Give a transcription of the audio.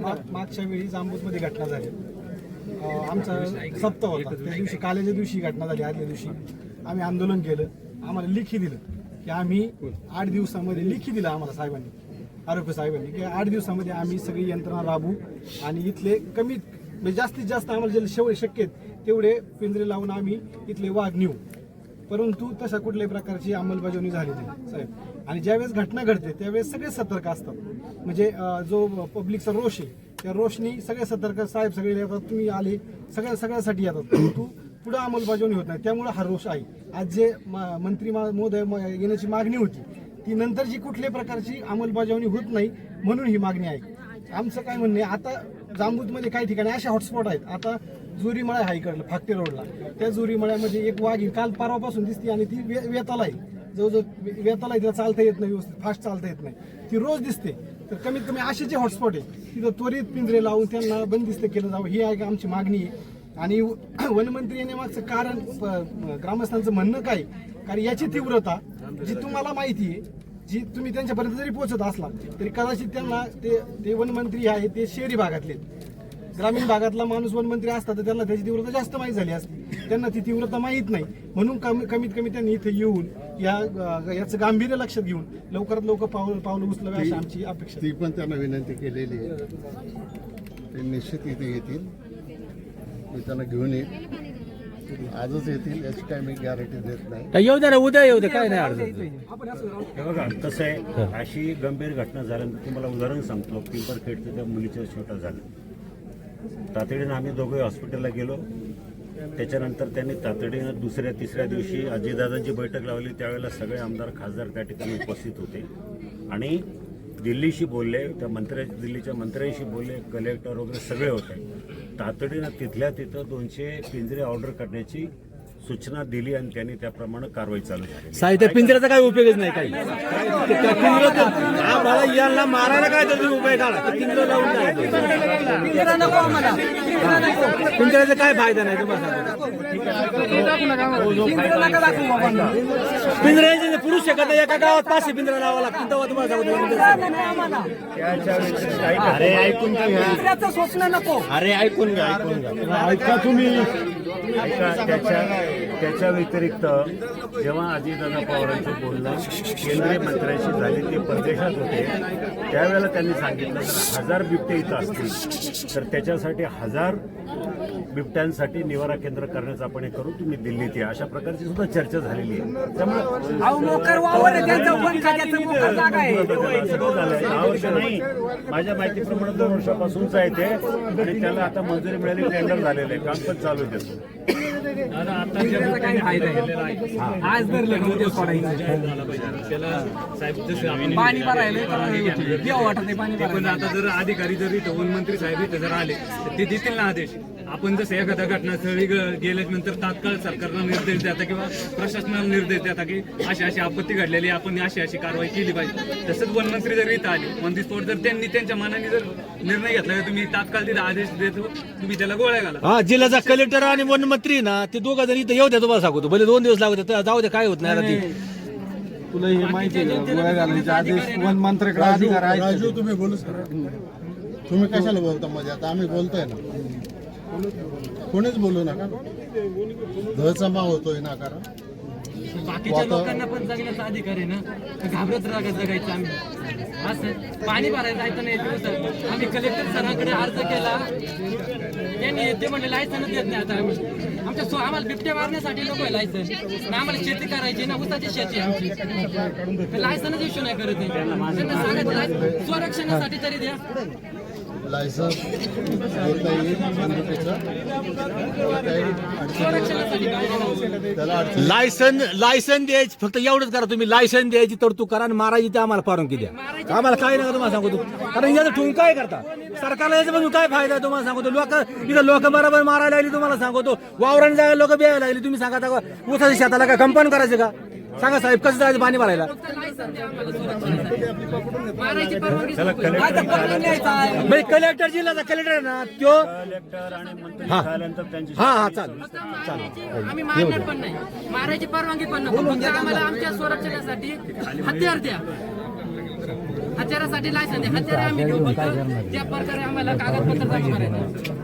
माग- मागच्या वेळी जांबूतमध्ये घटना झाली. आमचा सप्ताह होता. त्या दिवशी काल्याच्या दिवशी घटना झाली आदल्या दिवशी. आम्ही आंदोलन केलं. आम्हाला लेखी दिलं की आम्ही आठ दिवसामध्ये लेखी दिलं आम्हाला साहेबांनी आरोग्य साहेबांनी की आठ दिवसामध्ये आम्ही सगळी यंत्रणा राबवू आणि इथले कमीत म्हणजे जास्तीत जास्त आम्हाला जे शेवट शक्य आहेत तेवढे पिंजरे लावून आम्ही इथले वाघ नेऊ. परंतु तशा कुठल्याही प्रकारची अंमलबजावणी झाली नाही साहेब. आणि ज्यावेळेस घटना घडते त्यावेळेस सगळे सतर्क असतात. म्हणजे जो पब्लिकचा रोष आहे त्या रोषनी सगळे सतर्क साहेब सगळे येतात तुम्ही आले सगळ्या सगळ्यासाठी येतात. परंतु पुढं अंमलबजावणी होत नाही. त्यामुळे हा रोष आहे. आज जे म- मंत्री महोदय म- येण्याची मागणी होती ती नंतरची कुठल्याही प्रकारची अंमलबजावणी होत नाही म्हणून ही मागणी आहे. आमचं काय म्हणणं आहे आता जांबूतमध्ये काही ठिकाणी असे हॉटस्पॉट आहेत. आता जुरीमळा आहे इकडलं फाकटे रोडला. त्या जुरीमळ्यामध्ये एक वाघीण काल परवापासून दिसते आणि ती वे- वेताला आहे. जवळजवळ वेताला आहे तिला चालता येत नाही व्यवस्थित फास्ट चालता येत नाही. ती रोज दिसते. तर कमीत कमी असे जे हॉटस्पॉट आहे तिथं त्वरित पिंजरे लावून त्यांना बंदिस्त केलं जावं ही आहे आमची मागणी आहे. आणि वनमंत्री मागचं कारण ग्रामस्थांचं म्हणणं काय? कारण याची तीव्रता जी तुम्हाला माहिती आहे जी तुम्ही त्यांच्यापर्यंत जरी पोहोचत असला तरी कदाचित त्यांना ते ते वनमंत्री आहे ते शहरी भागातले. ग्रामीण भागातला माणूस वनमंत्री असता तर त्यांना त्याची तीव्रता जास्त माहीत झाली असती. त्यांना ती तीव्रता माहीत नाही. म्हणून कमी कमीत कमी त्यांनी इथे येऊन या याचं गांभीर्य लक्षात घेऊन लवकरात लवकर पावलं पावलं उचलावे अशी आमची अपेक्षा. ती पण त्यांना विनंती केलेली आहे. ते निश्चित इथे येतील. मी त्यांना घेऊन येईल. आजच येतील याची काय मी गॅरंटी देत नाही. काय येऊ दे ना उद्या येऊ दे काय नाही अडचण. हे बघा कसं आहे अशी गंभीर घटना झाल्यानंतर तुम्हाला उदाहरण सांगतो पिंपरखेडचं त्या मुलीचं छोटं झालं. तातडीनं आम्ही दोघे हॉस्पिटलला गेलो. त्याच्यानंतर त्यांनी तातडीनं दुसऱ्या तिसऱ्या दिवशी अजितदादांची बैठक लावली. त्यावेळेला सगळे आमदार खासदार त्या ठिकाणी उपस्थित होते. आणि दिल्लीशी बोलले त्या मंत्र्या दिल्लीच्या मंत्र्यांशी बोलले कलेक्टर वगैरे सगळे होते. तातडीनं तिथल्या तिथं दोनशे पिंजरे ऑर्डर करण्याची सूचना दिली आणि त्यांनी त्याप्रमाणे कारवाई चालू साहित्य त्या पिंजऱ्याचा काही उपयोगच नाही काही. आम्हाला यांना मारायला काय तर तुम्ही उपाय काढा पिंजरं लावून पिंजऱ्याचा काय फायदा नाही तुम्हाला. पिंजऱ्याचे पुरुष शकत नाही, एका गावात पाचशे पिंजरा लावा लागतील. तेव्हा तुम्हाला सांगतो अरे ऐकून अरे ऐकून घ्या ऐकून घ्या. ऐका तुम्ही. ऐका त्याच्या त्याच्या व्यतिरिक्त जेव्हा अजितदादा पवारांचं बोलणं केंद्रीय मंत्र्यांशी झाले ते परदेशात होते त्यावेळेला त्यांनी सांगितलं जर हजार बिबटे इथं असतील तर त्याच्यासाठी हजार बिबट्यांसाठी निवारा केंद्र करण्याचं आपण हे करू तुम्ही दिल्लीत या. अशा प्रकारची सुद्धा चर्चा झालेली आहे. त्यामुळे माझ्या माहितीप्रमाणे दोन वर्षापासूनच आहे ते आणि त्याला आता मंजुरी मिळाली टेंडर झालेलं आहे काम पण चालू आहे त्याचं. त्याचा काही फायदा आहे. आज उद्या सोडायचं. पाणी भरायला तर देव वाटत नाही पाणी पण भरायला. आता जर अधिकारी जर इथं वनमंत्री साहेब इथं जर आले तर ते देतील ना आदेश? आपण जसं एखाद्या घटनास्थळी गेल्यानंतर तात्काळ सरकारला निर्देश देता किंवा प्रशासनाला निर्देश देता की अशी अशी आपत्ती घडलेली आपण अशी अशी कारवाई केली पाहिजे. तसंच वनमंत्री जर इथं आले स्पॉट जर त्यांनी त्यांच्या मनाने जर निर्णय घेतला की तुम्ही तात्काळ तिथे आदेश देतो तुम्ही त्याला गोळ्या घाला. हा जिल्ह्याचा कलेक्टर आणि वनमंत्री ना ते दोघं जण इथं येऊ द्या तुम्हाला सांगतो भले दोन दिवस लागू द्या जाऊ दे काय होत नाही आता ती. तुला हे माहिती आहे का? गोळ्या घालण्याचे आदेश वन मंत्र्याकडे राजू अधिकार आहेत राजू तुम्ही बोलू सर तुम्ही कशाला बोलता मध्ये आता आम्ही बोलतोय ना. कोणीच बोलू नका. धजमा होतोय ना कारण बाकीच्या लोकांना पण जगण्याचा अधिकार आहे ना. घाबरत राहा जगायचं आम्ही? असं पाणी भरायला जायचं नाही दिवसात आम्ही कलेक्टर सरांकडे अर्ज केला. त्यांनी ते म्हणले लायसनच देत नाही आता आम्ही. आमच्या सो आम्हाला बिबट्या मारण्यासाठी लोक लायसन आम्हाला शेती करायची ना उसाची शेती आहे आमची. लायसनच इश्यू नाही करत आहे. त्यांना लायसन स्वरक्षणासाठी तरी द्या. लायसन्स घेता येईल बंदुकीचं लायसन लायसन द्यायची फक्त एवढंच करा तुम्ही. लायसन द्यायची तरतूद करा आणि मारायची ते आम्हाला परवानगी द्या. आम्हाला काय नका तुम्हाला सांगतो कारण याचं ठेवून काय करता. सरकारला याचा पण काय फायदा आहे तुम्हाला सांगतो. लोक इथं लोक बरोबर मारायला लागली तुम्हाला सांगतो. वावराने जायला लोक बियायला लागली. तुम्ही सांगा आता उसाच्या शेताला का कंपन करायचं का? सांगा साहेब कसं जायचं पाणी भरायला? द्या. मारायची कलेक्टर म्हणजे कलेक्टर जिल्ह्याचा कलेक्टर आहे ना तो कलेक्टर आणि मंत्री हा. झाल्यानंतर त्यांची हा हा चालेल. मारायची- आम्ही मारणार पण नाही. मारायची परवानगी पण नको. फक्त आम्हाला आमच्या संरक्षणासाठी हत्यार द्या. हत्यारासाठी लायसन आहे हत्यारे आम्ही घेऊ फक्त. त्या प्रकारे आम्हाला कागदपत्र जमा करायचं.